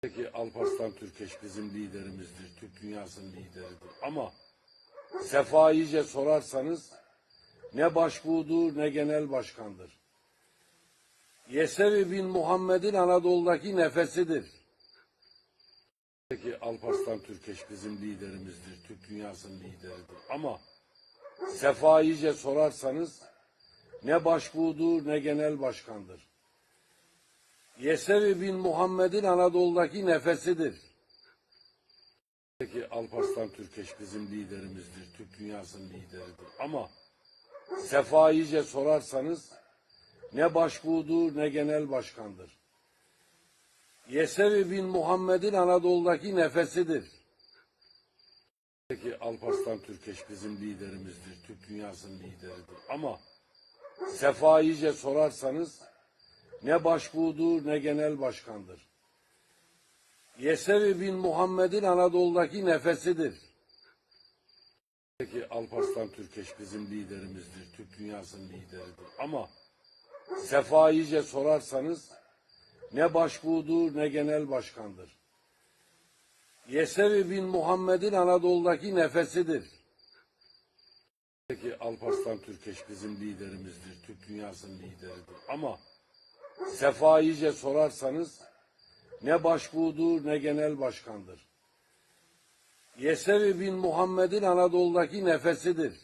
Peki Alparslan Türkeş bizim liderimizdir, Türk dünyasının lideridir. Ama Sefa sorarsanız ne başbuğdur ne genel başkandır. Yesevi bin Muhammed'in Anadolu'daki nefesidir. Peki Alparslan Türkeş bizim liderimizdir, Türk dünyasının lideridir. Ama Sefa sorarsanız ne başbuğdur ne genel başkandır. Yesevi bin Muhammed'in Anadolu'daki nefesidir. Peki Alparslan Türkeş bizim liderimizdir, Türk dünyasının lideridir. Ama Sefa iyice sorarsanız ne başbuğdur ne genel başkandır. Yesevi bin Muhammed'in Anadolu'daki nefesidir. Peki Alparslan Türkeş bizim liderimizdir, Türk dünyasının lideridir. Ama Sefa iyice sorarsanız ne başbuğdur ne genel başkandır. Yesevi bin Muhammed'in Anadolu'daki nefesidir. Peki Alparslan Türkeş bizim liderimizdir, Türk dünyasının lideridir. Ama Sefa iyice sorarsanız ne başbuğdur ne genel başkandır. Yesevi bin Muhammed'in Anadolu'daki nefesidir. Peki Alparslan Türkeş bizim liderimizdir, Türk dünyasının lideridir. Ama Sefa iyice sorarsanız ne başbuğdur ne genel başkandır. Yesevi bin Muhammed'in Anadolu'daki nefesidir.